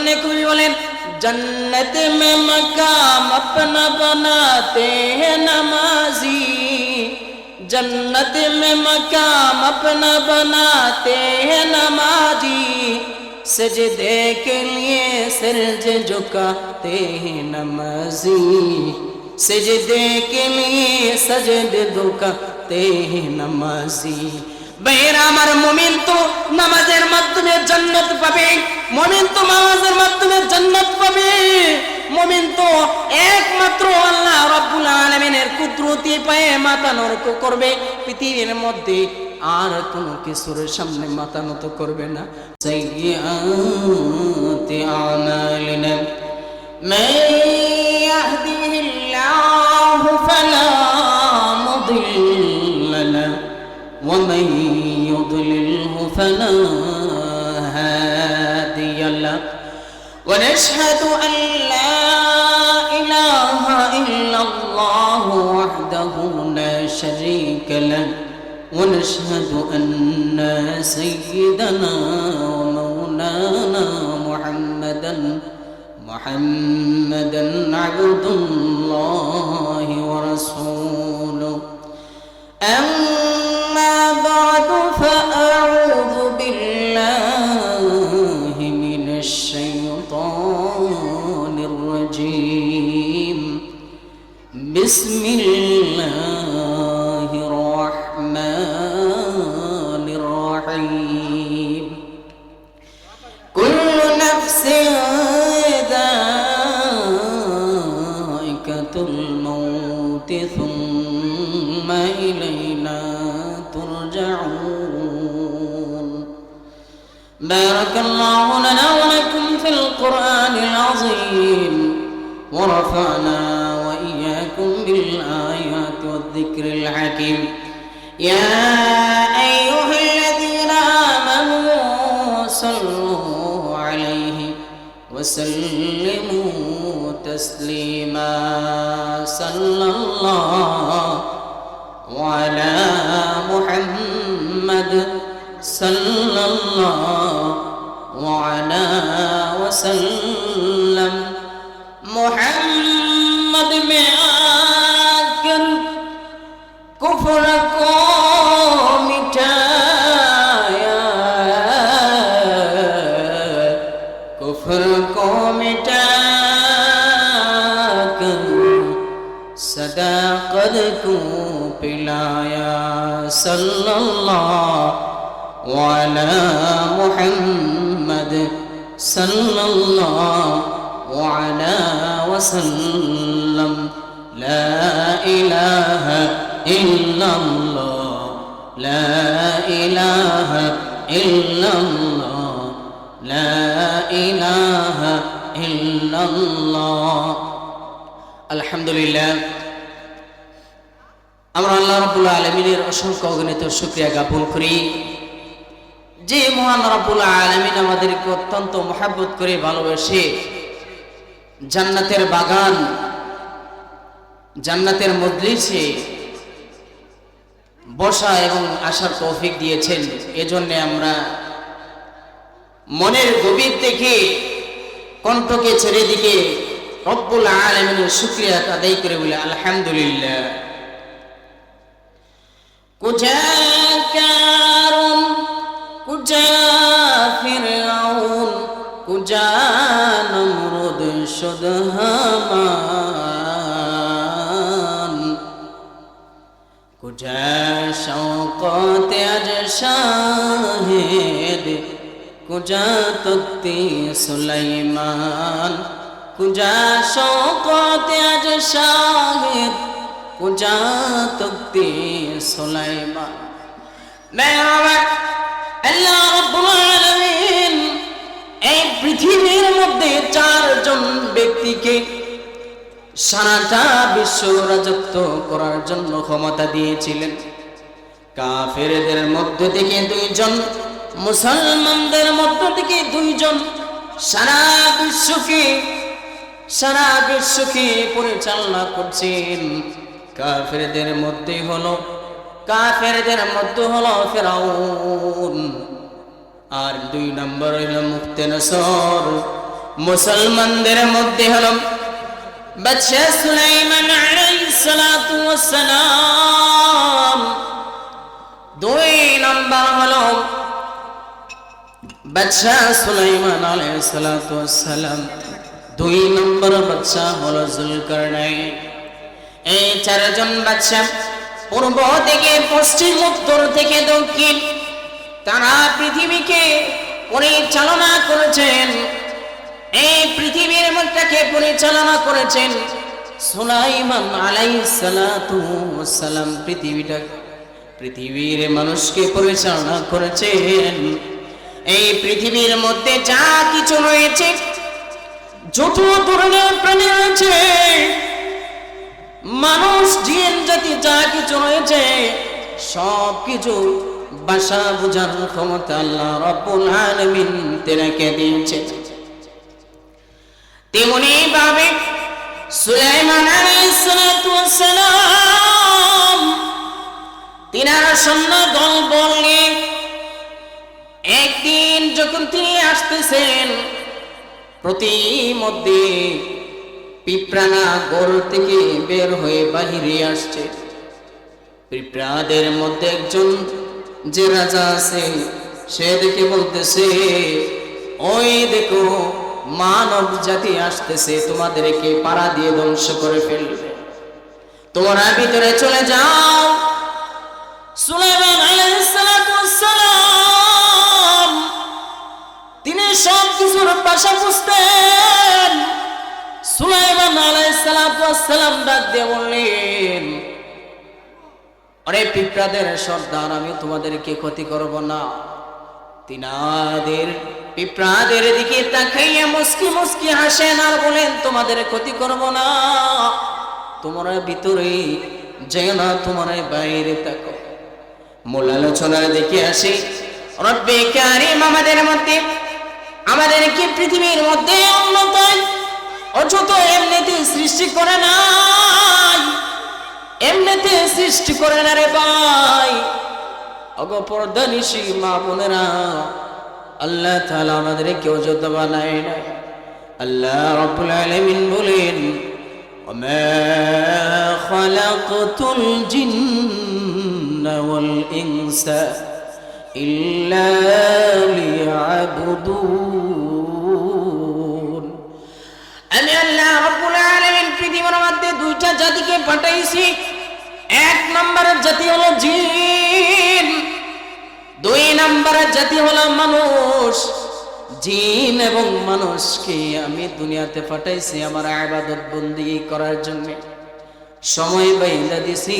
ने कभी बोले, जन्नत में मकाम अपना बनाते हैं नमाजी। जन्नत में मकाम अपना बनाते हैं नमाजी। सजदे के लिए सिर झुकाते हैं नमाजी। सजदे के लिए सजद झुकाते हैं नमाजी। বেহেরা আমার মমিন তো নামাজের মাধ্যমে জান্নাত পাবে, মমিন তো নামাজের মাধ্যমে জান্নাত পাবে। মমিন তো একমাত্র আল্লাহ রাব্বুল আলামিনের কুদরতি পায়ে মাথা নত করবে, পৃথিবীর মধ্যে আর কোনো কিছুর সামনে মাথা নত করবে না। সাইয়্যাতি আমালিনা ونشهد أن لا إله إلا الله وحده لا شريك له ونشهد أن سيدنا ومولانا محمدا محمدا عبد الله ورسوله. أما بارك الله لنا ولكم في القرآن العظيم ورفعنا وإياكم بالآيات والذكر الحكيم. يا أيها الذين آمنوا صلوا عليه وسلموا تسليما. صلى الله وعلى محمد صلى الله على وسلم محمد میں آ کر کفر کو مٹایا کفر کو مٹا کر صداقت کو پلایا صلی اللہ وعلى محمد صلى الله وعلى وسلم لا إله إلا الله لا إله إلا الله لا إله إلا الله الحمد لله আমরা আল্লাহ রবুল্লা আলমিনের অসংখ্য অগণিত শুক্রিয়া জ্ঞাপন করি যে মহান রাব্বুল আলমিন আমাদেরকে অত্যন্ত মহাব্বত করে ভালোবাসে। জান্নাতের বাগান, জান্নাতের মজলিসে বসা এবং আসার তৌফিক দিয়েছেন। এজন্য আমরা মনের গভীর থেকে কণ্ঠকে ছেড়ে দিকে রব্বুল আলমিনের শুক্রিয়া আদায় করে বলে, আলহামদুলিল্লাহ। কারুন কুজা ফিরআউন কুজা নমরুদ সুদহামান। কুজা শওকত আজ শাহেদ কুজা তক্তি সুলাইমান। কুজা শওকত আজ শাহেদ কুজা তক্তি সুলাইমান। মেহরবান, আল্লাহ ব্যক্তিকে সারাটা বিশ্ব রাজত্ব করার জন্য ক্ষমতা দিয়েছিলেন। কাফেরদের মধ্য থেকে দুইজন, মুসলমানদের মধ্য থেকে দুইজন সারা বিশ্বকে সারা বিশ্বকে পরিচালনা করছেন। কাফেরদের মধ্যে হলো, কাফেরদের মধ্যে হলো ফেরাউন। আর দুই নম্বর হইল মুক্তেনসর। মুসলমানদের মধ্যে হলো বাদশাহ সুলাইমান সালাম দুই নাম্বার হলো বাদশাহ সুলাইমান সালাম দুই নম্বর বাদশাহ হলো জুলকারনাইন। এই চারজন বাদশাহ পূর্ব থেকে, পশ্চিম, উত্তর থেকে, দক্ষিণ, তারা পৃথিবীকে পরিচালনা করেছেন। এই পৃথিবীর মধ্যে পরিচালনা করেছেন? সুলাইমান ওয়াস সালাম পৃথিবীটা, পৃথিবীর মানুষকে পরিচালনা করেছেন। এই পৃথিবীর মধ্যে যা কিছু রয়েছে, যত ধরনের প্রাণী রয়েছে, মানুষ, জিন, জাতি, যা কিছু রয়েছে সব কিছু বাসা বুঝার ক্ষমতা আল্লাহ রব্বুল আলামিন তেনাকে দিয়েছে তেমনি ভাবে সুলাইমান আলাইহিস সালাতু তিনার একদিন যখন তিনি আসতেছেন প্রতি মধ্যে পিঁপড়ানা গড় থেকে বের হয়ে বাহিরে আসছে। পিঁপড়াদের মধ্যে একজন যে রাজা আছে, সে দেখে বলতেছে, ওই দেখো মানব জাতি আসতেছে, তোমাদেরকে পাড়া দিয়ে ধ্বংস করে ফেলবে। তোমরা ভিতরে চলে যাও। সুলাইমান আলাইহিস সালাতু ওয়াস সালাম তিনি সব কিছুর পাশা বুঝতেন সুলাইমান আলাইসালাম ডাক দিয়ে বললেন, আরে পিঁপড়াদের সর্দার আমি তোমাদেরকে ক্ষতি করব না। তিনাদের পিঁপড়াদের দিকে তাকাইয়া মুসকি মুসকি হাসেন আর বলেন, তোমাদের ক্ষতি করব না। তোমরা ভিতরে যেও না, তোমার বাইরে থাকো। মূল আলোচনার দিকে আসি। রব্বে কারিম, আমাদের মধ্যে আমাদেরকে পৃথিবীর মধ্যে উন্নত অযত এমনিতে সৃষ্টি করে নাই? এমনিতে সৃষ্টি করে না রে ভাই। অগ পর্দানিশি মা বোনেরা আল্লাহ তাআলা আমাদেরকে অযত বানায় নাই আল্লাহ রব্বুল আলামিন বলেন وما خلقت الجن والإنس إلا ليعبدون আমি আল্লাহ রব্বুল আলামিন পৃথিবীর মধ্যে দুইটা জাতিকে পাঠাইছি এক নম্বরের জাতি হলো জিন দুই নম্বরের জাতি হলো মানুষ। জিন এবং মানুষকে আমি দুনিয়াতে পাঠাইছি আমার আবাদত বন্দি করার জন্য। সময় বাইন্দা দিছি।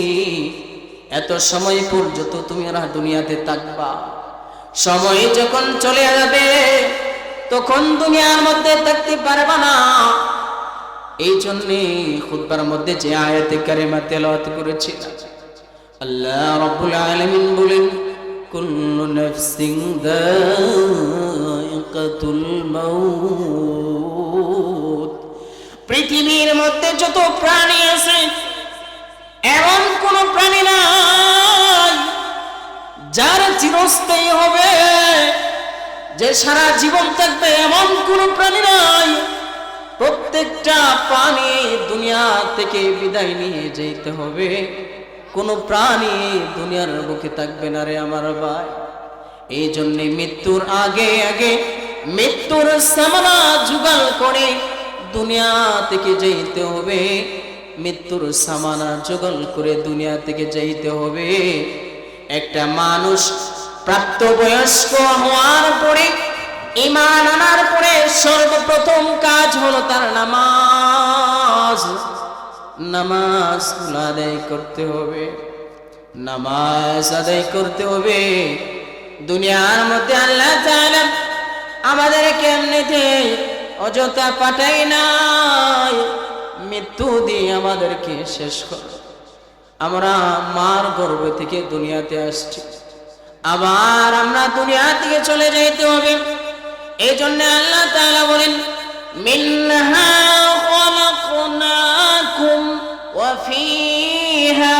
এত সময় পর্যন্ত তুমি আর দুনিয়াতে থাকবা। সময় যখন চলে যাবে, তখন দুনিয়ার মধ্যে থাকতে পারবা না। এই জন্যে খুতবার মধ্যে যে আয়াতে কারিমা তেলাওয়াত করেছি আল্লাহ রাব্বুল আলামিন বলেন কুল্লু নাফসিন দায়িকাতুল মাউত পৃথিবীর মধ্যে যত প্রাণী আছে, এমন কোন প্রাণী নাই যার চিরস্থায়ী হবে, যে সারা জীবন থাকবে এমন কোন প্রাণী নাই। প্রত্যেকটা প্রাণী দুনিয়া থেকে বিদায় নিয়ে যেতে হবে। কোন প্রাণী দুনিয়ার বুকে থাকবে না রে আমার ভাই। এই জন্যে মৃত্যুর আগে আগে মৃত্যুর সামনা জুগাল করে দুনিয়া থেকে যেতে হবে। মৃত্যুর সামানা জোগাল করে দুনিয়া থেকে যেতে হবে। একটা মানুষ প্রাপ্তবয়স্ক হওয়ার পরে ইমান আনার পরে সর্বপ্রথম কাজ হলো তার নামাজ। নামাজ আদায় করতে হবে। নামাজ আদায় করতে হবে। দুনিয়ার মধ্যে আল্লাহ তাআলা আমাদের কেমনেতে অযথা পাঠাই নাই। মৃত্যু দিয়ে আমাদেরকে শেষ কর। আমরা মার গর্ভ থেকে দুনিয়াতে আসছি। আবার আমরা দুনিয়া থেকে চলে যাইতে হবে। এই জন্য আল্লাহ তাআলা বলেন খলাকনাকুম ওয়া ফিহা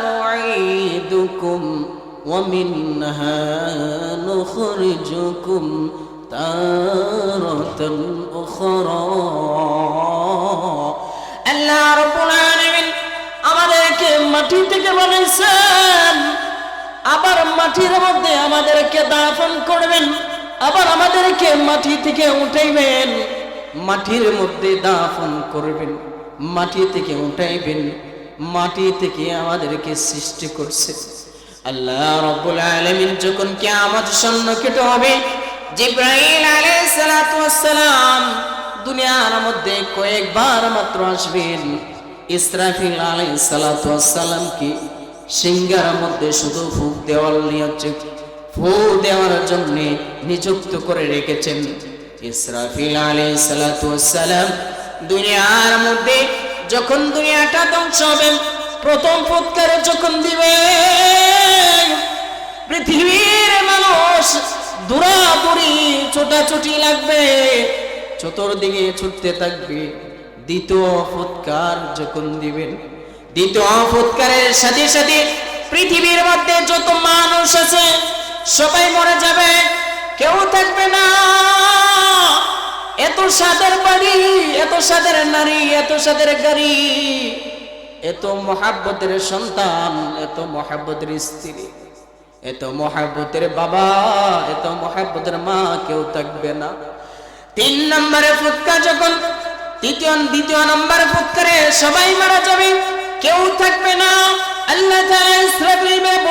নুঈদুকুম ওয়া মিনহা নুখরিজুকুম تارة أخرى আল্লাহ রাব্বুল আলামিন আমাদেরকে মাটি থেকে বানাইছেন আবার মাটির মধ্যে আমাদেরকে দাফন করবেন আবার আমাদেরকে মাটি থেকে উঠাইবেন মাটির মধ্যে দাফন করবেন মাটি থেকে উঠাইবেন, মাটি থেকে আমাদেরকে সৃষ্টি করছে। আল্লাহ রব্বুল আলামিন যখন কিয়ামত সম্মুখীন হবে, জিব্রাইল আলাইহিস সালাতু ওয়াস সালাম দুনিয়ার মধ্যে কয়েকবার মাত্র আসবেন। ইসরাফিল আলাইহিস সালাতু ওয়াস সালাম কি সিংহার মধ্যে শুধু ফুক দেওয়ার নিয়ে ফুক দেওয়ার জন্য নিযুক্ত করে রেখেছেন। ইসরাফিল আলাইহিস সালাতু ওয়াস সালাম দুনিয়ার মধ্যে যখন দুনিয়াটা ধ্বংস হবে, প্রথম ফুৎকার যখন দিবে, পৃথিবীর মানুষ দূরাদূরি ছোটাছুটি লাগবে, চতুর্দিকে ছুটতে থাকবে। দ্বিতীয় ফুৎকার যখন দিবেন, দ্বিতীয় ফুৎকারের সাথে সাথে পৃথিবীর মধ্যে যত মানুষ আছে, সবাই মরে যাবে, কেউ থাকবে না। এত সাদের বাড়ি, এত সাদের নারী, এত সাদের গাড়ি, এত মহাব্বতের সন্তান, এত মহাব্বতের স্ত্রী, এত মহাব্বতের বাবা, এত মহাব্বতের মা কেউ থাকবে না। তিন নম্বরে ফুৎকার যখন, তৃতীয়, দ্বিতীয় নম্বর ফুৎকারে সবাই মারা যাবে, কেউ থাকবে না। আল্লাহ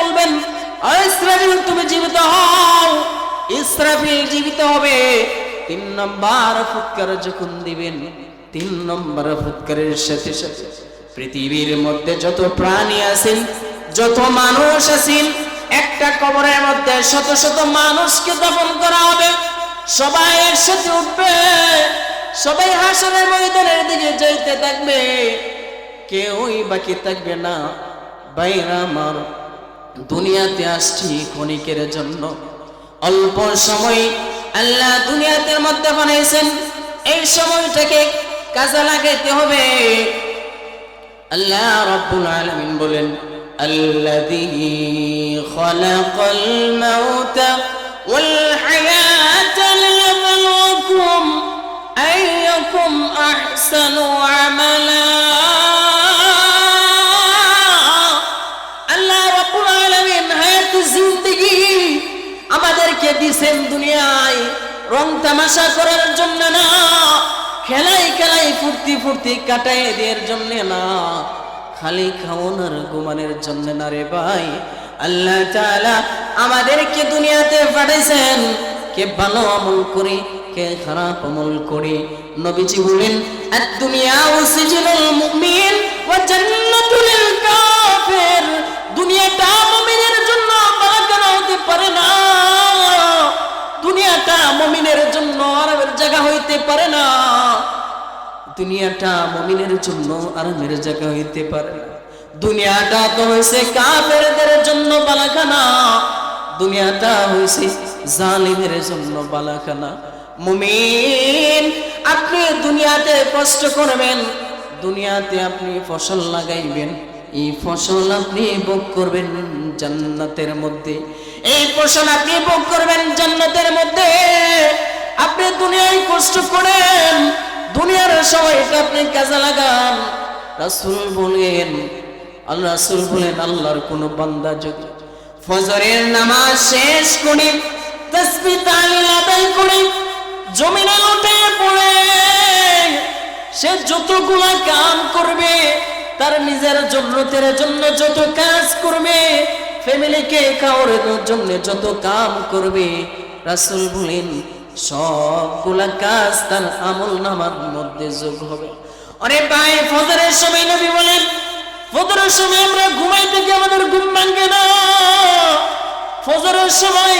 বলবেন, "ও ইসরাফিল, তুমি জীবিত হও। ইসরাফিল জীবিত হবে। তিন নম্বর ফুৎকার যখন দিবেন, তিন নম্বর ফুৎকারের সাথে সাথে পৃথিবীর মধ্যে যত প্রাণী আছেন, যত মানুষ আছেন, একটা কবরের মধ্যে শত শত মানুষকে দফন করা হবে। সবাই একসাথে উঠবে, সবাই হাসনের ময়দানের দিকে যাইতে থাকবে। কেউই বাকি থাকবে না। বাইরা আমার, দুনিয়াতে আসছি ক্ষণিকের জন্য। অল্প সময় আল্লাহ দুনিয়াতে মধ্যে বানাইছেন এই সময়টাকে কাজে লাগাইতে হবে আল্লাহ রাব্বুল আলামিন বলেন الذي خلق الموت والحياة ليبلوكم أيكم أحسن عملا দিয়েছেন দুনিয়ায়, রং তামাশা করার জন্য না, খেলাই খেলাই ফুর্তি ফুর্তি কাটাই দেওয়ার জন্য না, খালি খাওয়ানোর ঘুমানোর জন্য না রে ভাই। আল্লাহ তাআলা আমাদেরকে দুনিয়াতে পাঠাইছেন, কে ভালো আমল করে, কে খারাপ আমল করি। নবীজি বলেন, আদ-দুনিয়া সিজনুল মুমিন। পারে না। দুনিয়াটা মুমিনের জন্য আরামের জায়গা হইতে পারে না। দুনিয়াটা তো হয়েছে কাফেরদের জন্য বালাখানা। দুনিয়াটা হয়েছে জালিমের জন্য বালাখানা। মুমিন, আপনি দুনিয়াতে কষ্ট করবেন, দুনিয়াতে আপনি ফসল লাগাইবেন। এই ফসল আপনি ভোগ করবেন জান্নাতের মধ্যে। এই ফসল আপনি ভোগ করবেন জান্নাতের মধ্যে। আপনি দুনিয়ায় কষ্ট করেন, দুনিয়ার সময়টা আপনি কাজে লাগান। রাসুল বলেন, আল্লাহ রাসূল বলেন, আল্লাহর কোন বান্দা যদি ফজরের নামাজ শেষ করি তাসবিহ তাহলিল আদায় করি, জমিনে লুটে পড়ে, সে যতগুলা কাম করবে, তার নিজের জরুরতের জন্য যত কাজ করবে ফ্যামিলিকে খাওয়ানোর জন্য যত কাম করবে, রাসূল বলেন সবগুলা কাজ তার আমল নামার মধ্যে যোগ হবে। অরে ভাই, ফজরের সময় নবী বলেন, ফজরের সময় আমরা ঘুমাই থেকে আমাদের ঘুম ভাঙে না। ফজরের সময়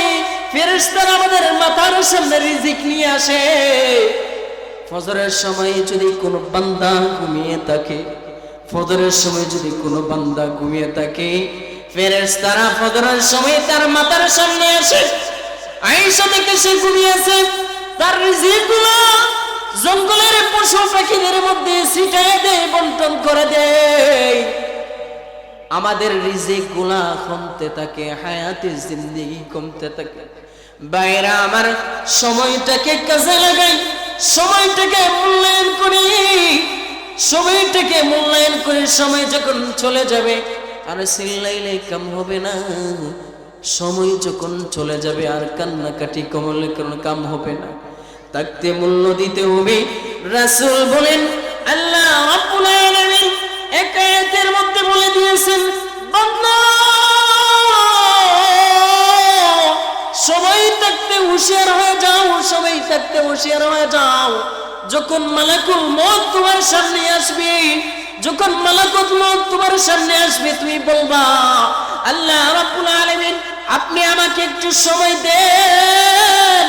ফেরেশতারা আমাদের মাথার সামনে রিজিক নিয়ে আসে। ফজরের সময় যদি কোনো বান্দা ঘুমিয়ে থাকে, ফজরের সময় যদি কোনো বান্দা ঘুমিয়ে থাকে, ফেরেশতারা ফজরের সময় তার মাথার সামনে আসে। আয়েশা সে ঘুমিয়েছে তার রিজিকগুলো জঙ্গলের পশু পাখিদের মধ্যে দেয়, বন্টন করে দেয়। আমাদের রিজিকগুলা কমতে থাকে, হায়াতে জিন্দিগি কমতে থাকে। বাইরা, আমার সময়টাকে কাজে লাগাই, সময়টাকে মূল্যায়ন করি। সময়টাকে মূল্যায়ন করে সময় যখন চলে যাবে, আর চিল্লাইলে কাম হবে না। সময় যখন চলে যাবে আর কান্নাকাটি কমলে কোনো কাম হবে না। তাকতে মূল্য দিতে হবে। রাসূল বলেন, আল্লাহ রাব্বুল আলামিন মধ্যে বলে দিয়েছেন সময় থাকতে হুঁশিয়ার হয়ে যাও সময় থাকতে হুঁশিয়ার হয়ে যাও। যখন মালাকুল মত তোমার সামনে আসবে, যখন মালাকুল মত তোমার সামনে আসবে, তুমি বলবা, আল্লাহ রাব্বুল আলামিন আপনি আমাকে একটু সময় দেন।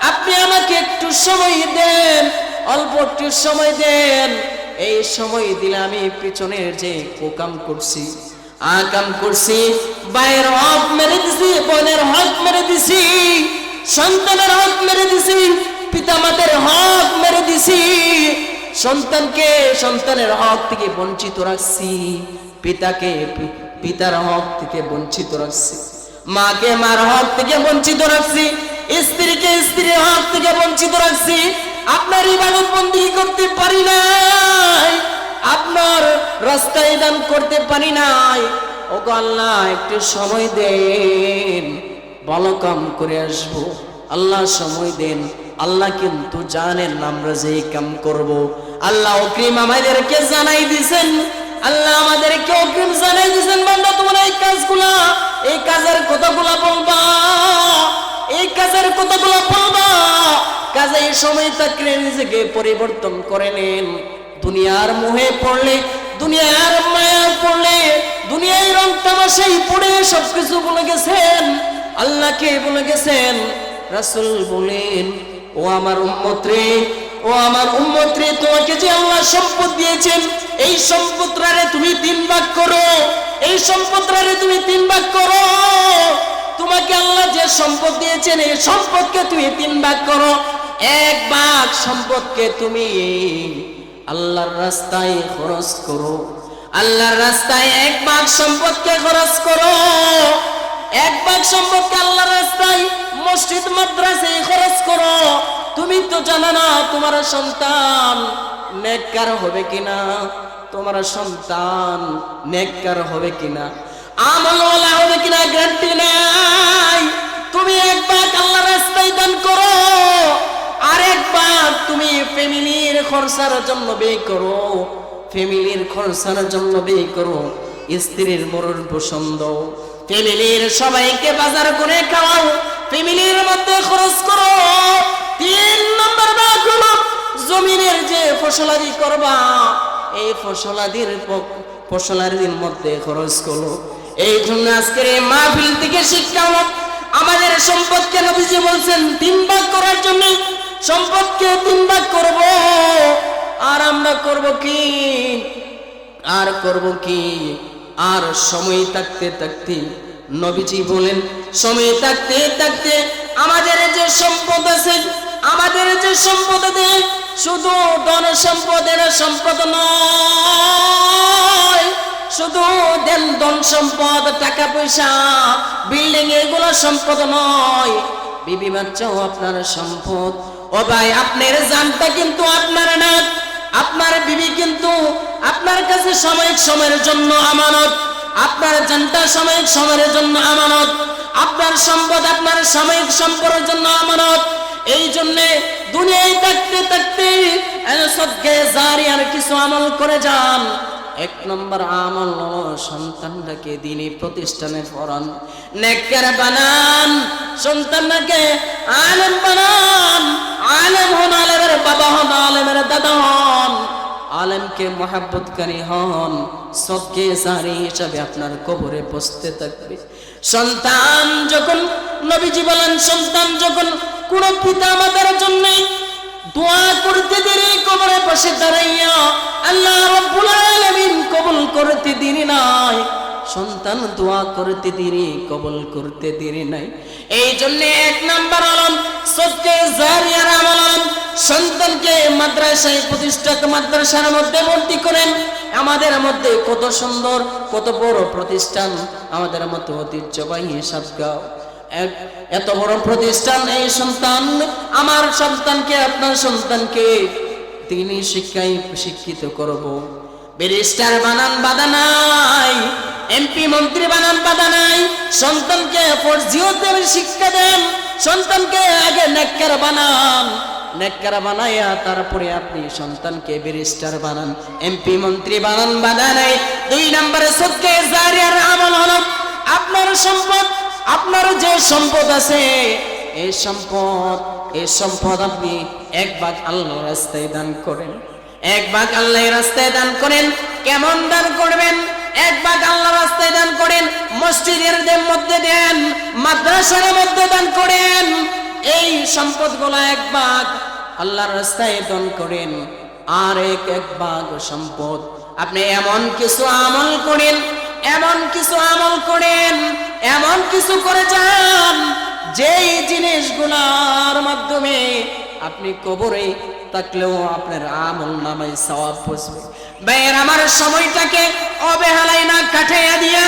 আপনি আমাকে একটু সময় দেন। অল্প একটু সময় দেন। এই সময় দিলে আমি পিছনের যে কোকাম করছি, আকাম করছি বাইরের হক মেরে দিছি, বোনের হক মেরে দিছি, সন্তানের হক মেরে দিছি, পিতামাতার হক মেরে দিছি, সন্তানকে সন্তানের হক থেকে বঞ্চিত রাখছি, পিতাকে পিতার হক থেকে বঞ্চিত রাখছি। মাকে মার হক থেকে বঞ্চিত রাখছি, স্ত্রীকে স্ত্রীর হক থেকে বঞ্চিত রাখছি, আপনার ইবাদত বন্দি করতে পারি নাই, আপনার রাস্তায় দান করতে পারি নাই। ও আল্লাহ, একটু সময় দেন, ভালো কাম করে আসব। আল্লাহ সময় দেন, আল্লাহ কিন্তু জানেন আমরা যে কাম করব। আল্লাহ অগ্রিম আমাদেরকে জানাই দিছেন, আল্লাহ আমাদেরকে অগ্রিম জানাই দিছেন, বান্দা, তোমরা এই কাজগুলা এই কাজের কথাগুলা বলবা। এই কাজের কথাগুলো বলবা। কাজে এই সময় থাকলে নিজেকে পরিবর্তন করে নেন। দুনিয়ার মোহে পড়লে, দুনিয়ার মায়া পড়লে, দুনিয়ায় রং তামাশাই পড়ে সবকিছু বলে গেছেন। আল্লাহকে বলে গেছেন, রাসূল বলেন, ও আমার উম্মত রে ও আমার উম্মত রে তোমাকে যে আল্লাহ সম্পদ দিয়েছেন, এই সম্পদটারে তুমি তিন ভাগ করো। এই সম্পদটারে তুমি তিন ভাগ করো। তোমাকে আল্লাহ যে সম্পদ দিয়েছেন, এই সম্পদকে তুমি তিন ভাগ করো। এক ভাগ সম্পদকে তুমি আল্লাহর রাস্তায় খরচ করো। আল্লাহর রাস্তায় এক ভাগ সম্পদকে খরচ করো। এক ভাগ সম্পদকে আল্লাহর রাস্তায় মসজিদ, মাদ্রাসায় খরচ করো। তুমি তো জানো না তোমার সন্তান নেককার হবে কিনা? তোমার সন্তান নেককার হবে কিনা? আমলওয়ালা হবে কিনা গ্যারান্টি নাই? তুমি এক ভাগ আল্লাহর রাস্তায় দান করো আরেকবার তুমি ফ্যামিলির খরচার জন্য ব্যয় করো। ফ্যামিলির খরচার জন্য ব্যয় করো। স্ত্রীর মরণ পছন্দ। ফ্যামিলির সবাইকে বাজার করে খাওয়াও। ফ্যামিলির মধ্যে খরচ করো তিন নম্বর ভাগ হলো জমিনের যে ফসলাদি করবা? এই ফসলাদির ফসলাদির মধ্যে খরচ করো। এই জন্য আজকের এই মাহফিল থেকে শিক্ষা হলো আমাদের সম্পদকে নবীজি বলছেন, তিন ভাগ করার জন্য সম্পদকে তিন ভাগ করব। আর আমরা করব কি? আর করব কি? আর সময় থাকতে থাকতে নবীজি বলেন, সময় থাকতে থাকতে আমাদের যে সম্পদ আছে, আমাদের যে সম্পদ আছে, শুধু ধন সম্পদের সম্পদ নয়, শুধু দেন ধন সম্পদ, টাকা পয়সা বিল্ডিং এগুলো সম্পদ নয়। বিবি বাচ্চাও, আপনার সম্পদ? ও ভাই, আপনার জানটা কিন্তু আপনার না। আপনার বিবি কিন্তু আপনার কাছে সময়ের জন্য আমানত। আপনার জানটা সাময়িক সময়ের জন্য আমানত, আপনার সম্পদ আপনার সাময়িক সম্পদের জন্য আমানত। এই জন্যে দুনিয়ায় থাকতে থাকতে সদ্গে জারি আর কিছু আমল করে যান। এক নম্বর আমল সন্তানটাকে দিনী প্রতিষ্ঠানে পড়ান, নেককার বানান, সন্তানটাকে আলেম বানান, আলেম হন আলেমের বাবা হন আলেমের দাদা হন। আলেমকে মহাব্বতকারী হন, সবকে সারি হিসাবে আপনার কবরে বসতে থাকবে। সন্তান যখন, নবীজি বলেন, সন্তান যখন কোন পিতা মাতার জন্য দোয়া করতে দেরি, কবরে বসে দাঁড়াইয়া আল্লাহ রব্বুল আলামিন কবুল করতে দেরি নাই সন্তান দোয়া করতে দেরি, কবুল করতে দেরি নাই। এই জন্য এক নাম্বার আলম সত্যে জারিয়ার আলম, সন্তানকে মাদ্রাসায় প্রতিষ্ঠাক মাদ্রাসার মধ্যে ভর্তি করেন। আমাদের মধ্যে কত সুন্দর, কত বড় প্রতিষ্ঠান, আমাদের মতো ঐতিহ্যবাহী সাতগাঁও। এত বড় প্রতিষ্ঠান এই সন্তান, আমার সন্তানকে, আপনার সন্তানকে তিনি শিক্ষায় শিক্ষিত করব। ব্যারিস্টার বানান বাধা নাই, এমপি মন্ত্রী বানান বাধা নাই, সন্তানকে ফরজিয়তের শিক্ষা দেন, সন্তানকে আগে নেককার বানান। নেককার বানাইয়া তারপরে আপনি সন্তানকে ব্যারিস্টার বানান, এমপি মন্ত্রী বানান বাধা নাই। দুই নম্বরে সত্যে জারিয়ার আমল হলো, আপনার সম্পদ, আপনার যে সম্পদ আছে, এই সম্পদ এই সম্পদ আপনি এক ভাগ আল্লাহ রাস্তায় দান করেন। এক ভাগ আল্লাহ রাস্তায় দান করেন, কেমন দান করবেন? এক ভাগ আল্লাহ রাস্তায় দান করেন, মসজিদের মধ্যে দেন, মাদ্রাসার মধ্যে দান করেন। এই সম্পদগুলো এক ভাগ আল্লাহর রাস্তায় দান করেন, আর এক এক ভাগ সম্পদ। আপনি এমন কিছু আমল করেন, এমন কিছু আমল করেন, এমন কিছু করে যান, যেই জিনিসগুলার মাধ্যমে আপনি কবরে থাকলেও আপনার আমল নামায় সওয়াব বসবে। ভাইয়ের, আমার সময়টাকে অবহেলাই না কাটাইয়া দিয়া,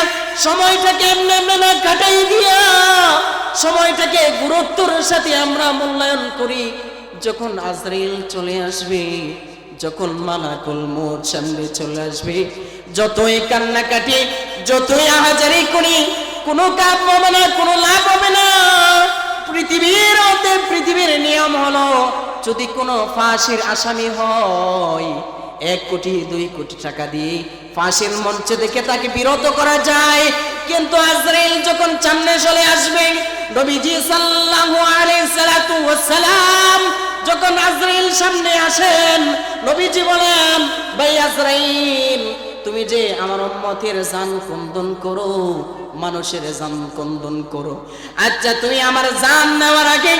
সময়টাকে এমনি এমনি না কাটাই দিয়া, সময়টাকে গুরুত্বর সাথে আমরা মূল্যায়ন করি। যখন আজরাইল চলে আসবে, যখন মালাকুল মোর সামনে চলে আসবে, যতই কান্নাকাটি, যতই আহাজারি করি, কোনো কাজ হবে না, কোনো লাভ হবে না। পৃথিবীর মধ্যে পৃথিবীর নিয়ম হলো, যদি কোনো ফাঁসির আসামি হয়, এক কোটি, দুই কোটি টাকা দিয়ে ফাঁসির মঞ্চে দেখে তাকে বিরত করা যায়। কিন্তু আজরাইল যখন সামনে চলে আসবে, নবীজি সাল্লাল্লাহু আলাইহি সাল্লাতু ওয়াসসালাম যখন আজরাইল সামনে আসেন, নবীজি বলেন, ভাই আজরাইল, তুমি যে আমার উম্মতের জান কন্দন করো মানুষের জান কন্দন করো। আচ্ছা তুমি আমার জান নেওয়ার আগে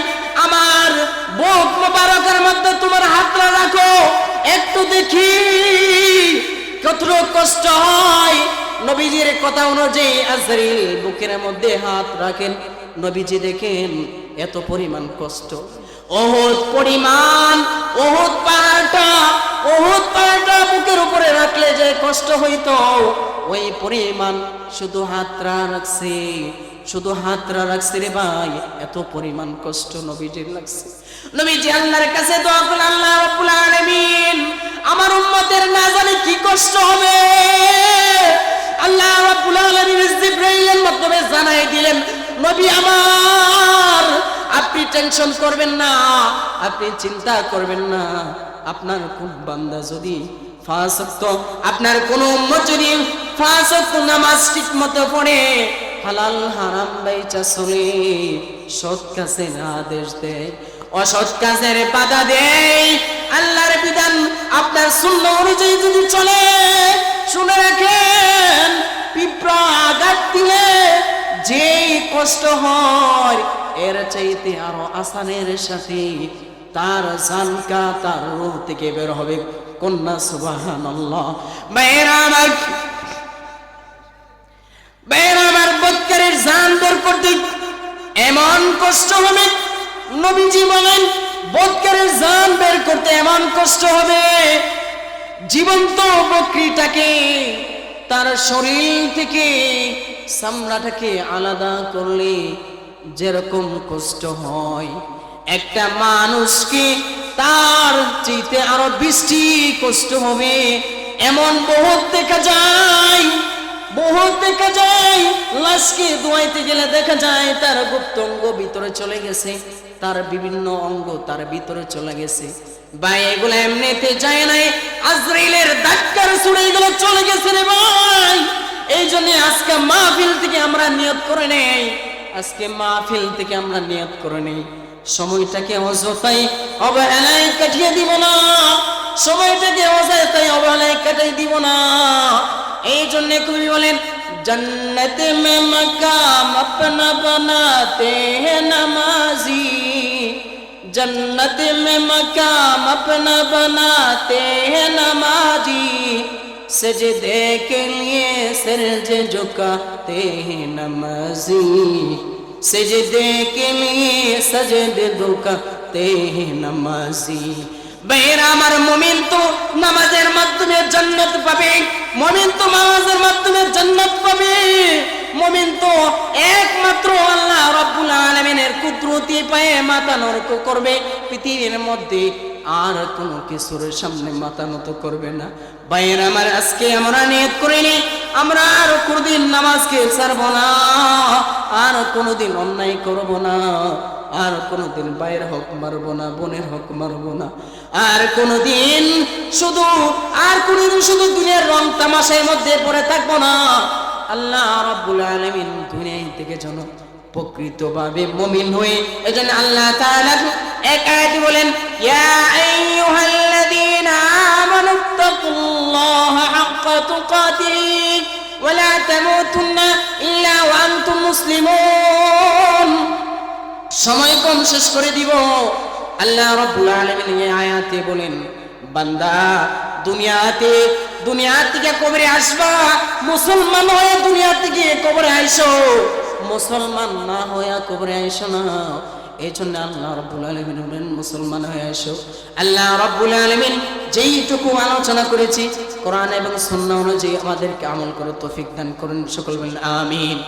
আমার বুক মোবারকের মধ্যে তোমার হাতটা রাখো। একটু দেখি কতটুকু কষ্ট হয়। নবীজির কথা অনুযায়ী আজরাইল বুকের মধ্যে হাত রাখেন। নবীজি দেখেন এত পরিমাণ কষ্ট। বহুত পরিমাণ বহুত পাহাড়টা বহুত পাহাড়টা বুকের উপরে রাখলে যে কষ্ট হইতো, ওই পরিমাণ শুধু হাতরা রাখছে, শুধু হাতরা রাখছে রে ভাই, এত পরিমাণ কষ্ট নবীজির লাগছে। নবীজি আল্লাহর কাছে দোয়া করলেন, আল্লাহ রাব্বুল আলামিন, আমার উম্মতের না জানি কি কষ্ট হবে? আল্লাহ রাব্বুল আলামিন জিব্রাইলের মাধ্যমে জানাই দিলেন, নবী আমার, আপনি টেনশন করবেন না, আপনি চিন্তা করবেন না আপনার কোন বান্দা যদি ফাসক্ত, আপনার কোন উম্মত যদি ফাসক্ত নামাজ ঠিক মতো পড়ে, হালাল হারাম বাইচা চলে, সৎ কাজের আদেশ দেয়, অসৎ কাজের বাধা দেয়, আল্লাহর বিধান আপনার শূন্য অনুযায়ী যদি চলে, শুনে রাখেন, পিঁপড়া আঘাত দিলে যেই কষ্ট হয়, এর চাইতে আরও আসানের সাথে তার জানকা তার রূহ থেকে বের হবে। কন্যা সুবাহান আল্লাহ মেয়েরা আমার বৎকারের জান বের করতে এমন কষ্ট হবে? নবীজি বলেন, বৎকারের জান বের করতে এমন কষ্ট হবে? জীবন্ত বকরিটাকে, তার শরীর থেকে, চামড়াটাকে আলাদা করলে যেরকম কষ্ট হয় একটা মানুষকে তার চিতে আরও বৃষ্টি কষ্ট হবে। এমন বহুত দেখা যায়, বহুত দেখা যায়। লাশকে দোয়াইতে গেলে দেখা যায় তার গুপ্ত অঙ্গ ভিতরে চলে গেছে, তার বিভিন্ন অঙ্গ তার ভিতরে চলে গেছে। ভাই, এগুলো এমনিতে যায় নাই। আজরাইলের ডাক্তার ছুড়ে এগুলো চলে গেছে রে ভাই। এই জন্য আজকে মাহফিল থেকে আমরা নিয়ত করে নেই। আজকে মাহফিল থেকে আমরা নিয়ত করে নেই। সময়টাকে অযথাই অবহেলায় কাটিয়ে দিব না সময়টাকে অযথাই অবহেলায় কাটিয়ে দিব না এই জন্য কবি বলেন জন্নত মে মকাম अपना बनाते हैं नमाजी जन्नत में मकाम अपना बनाते हैं नमाजी सजदे के लिए सिरज झुकाते हैं नमाजी सजदे के लिए सजदे झुकाते हैं नमाजी বের আমার মমিন তো নামাজের মাধ্যমে জান্নাত পাবে মমিন তো নামাজের মাধ্যমে জান্নাত পাবে মুমিন তো একমাত্র আল্লাহ রাব্বুল আলামিনের কুদরতি পায়ে মাথা নত করবে পৃথিবীর মধ্যে আর কোনো কিছুর সামনে মাথা নত করবে না বাইরে আমার আজকে আমরা নিয়ত করিনি, আমরা আর কোনদিন নামাজকে ছাড়ব না কোনোদিন অন্যায় করব না, আর কোনোদিন বাইর হক মারবো না, বোনের হক মারবো না, আর কোনোদিন শুধু, আর কোনোদিন শুধু দুনিয়ার রং তামাশার মধ্যে পড়ে থাকব না। আল্লাহ রাব্বুল আলামিন থেকে যেন প্রকৃতভাবে মুমিন হয়ে, এজন্য আল্লাহ তাআলা এক বলেন, ইয়া আইয়ুহাল্লাযীনা আমানু হাক্কা তুকাতিহি ওয়া লা তামুতুন্না ইল্লা ওয়া আনতুম সময় কম শেষ করে দিব। আল্লাহ রাব্বুল আলামিন এই আয়াতে বলেন, বান্দা, দুনিয়াতে দুনিয়া থেকে কবরে আসবা, মুসলমান হয়ে দুনিয়া থেকে কবরে আইসো। মুসলমান না হয়ে কবরে আইসো না। এই জন্য আল্লাহ রব্বুল আলমিন হলেন মুসলমান হয়ে আসো আল্লাহ রব্বুল আলমিন যেইটুকু আলোচনা করেছি, কোরআন এবং সন্না অনুযায়ী আমাদেরকে আমল করে তৌফিক দান করুন। সকল বলেন, আমিন।